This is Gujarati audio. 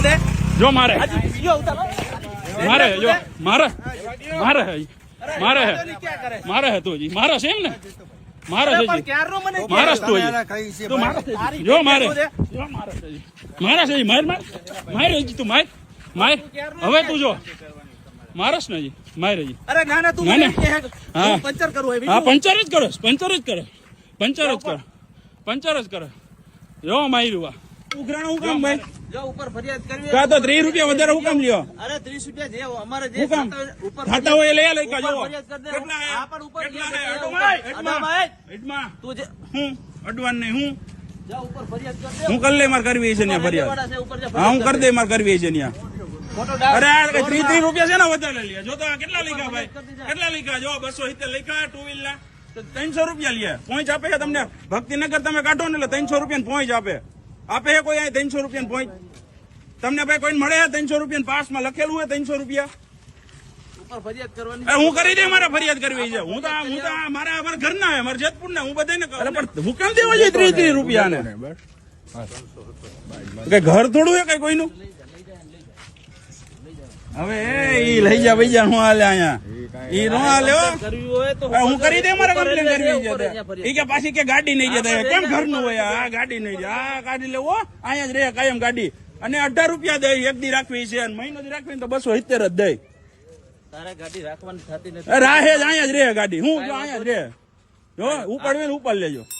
શું છે જો મારે હાજી યો ઉતારો મારે જો મારે મારે હે મારે હે તો ક્યાં કરે મારે હે તું જી મારે છે એમ ને મારે છે પણ જી ક્યારનો મને કહે? મારે જ તું જી કઈ છે તું મારે છે તારી જી. જો મારે શું છે? જો મારે છે જી મારે છે જી માર માર માર જી તું માર માર હવે તું જો મારસ ને જી માર જી અરે ના ના તું ના, મને ના. કહે કે હા. હું પંચર કરું એવી હા પંચર જ કરો પંચર જ કરે પંચર જ કરે પંચર જ કરે જો માર્યું આ ઉઘરાણું હું કામ ભાઈ જો ઉપર ફરિયાદ કરવી કા તો ત્રીસ રૂપિયા વધારે હું કામ લ્યો અરે 30 રૂપિયા જે અમારે જે ઉપર થતા હોય લઈ લઈ કરી. કેટલા? પણ કેટલા? કરી તું જે હું? અડવાન નહીં હું? કર હું લે માર કરવી છે ને ફરિયાદ. હા હું કરી દે માર કરવી છે ને અરે ત્રીસ ત્રીસ રૂપિયા છે ને વધારે લે જો તો કેટલા લીખા ભાઈ? કેટલા લીખા જો બસો સિત્તેર લીખા ટુ વ્હીલ ના. ત્રણસો રૂપિયા લે. પોઈન્ટ આપે છે તમને. ભક્તિનગર તમે કાઢો ને એટલે ત્રણસો રૂપિયા પોઈન્ટ આપે. આપે હે કોઈ અહીં ત્રણસો રૂપિયા પોઈન્ટ તમને ભાઈ કોઈ મળે ત્રણસો રૂપિયા પાસમાં લખેલું હોય ત્રણસો રૂપિયા? ફરિયાદ કરવાની હું કરી દે મારે ફરિયાદ કરવી છે. હું તો આ- હું તો આ મારા અમારા ઘરના હે મારા જેતપુર ના હું બધાને હું કેમ દેવા જોઈએ ત્રીસ ત્રીસ રૂપિયા ને કઈ ઘર થોડું હે કઈ કોઈનું? હવે એ લઈ જા ભાઈ જા હું હાલે અહીંયા. ઈ નો આલ્યો હો. કરી દે મારે કમ્પ્લેન કરવી છે ઈ કે પાછી કે ગાડી નહીં જતા. કેમ ઘરનું હોય? આ ગાડી નહીં આ ગાડી લેવો અહીંયા જ રહે કાયમ ગાડી. અને અઢાર રૂપિયા દે એક દી રાખવી છે. અને મહિનો દી રાખવી તો બસો સિત્તેર જ દે તારે ગાડી રાખવાની થતી નથી. રાહે જ અહીંયા જ રહે ગાડી. હું જો અહીંયા જ રહે જો ઉપાડવી ને ઉપાડ લેજો.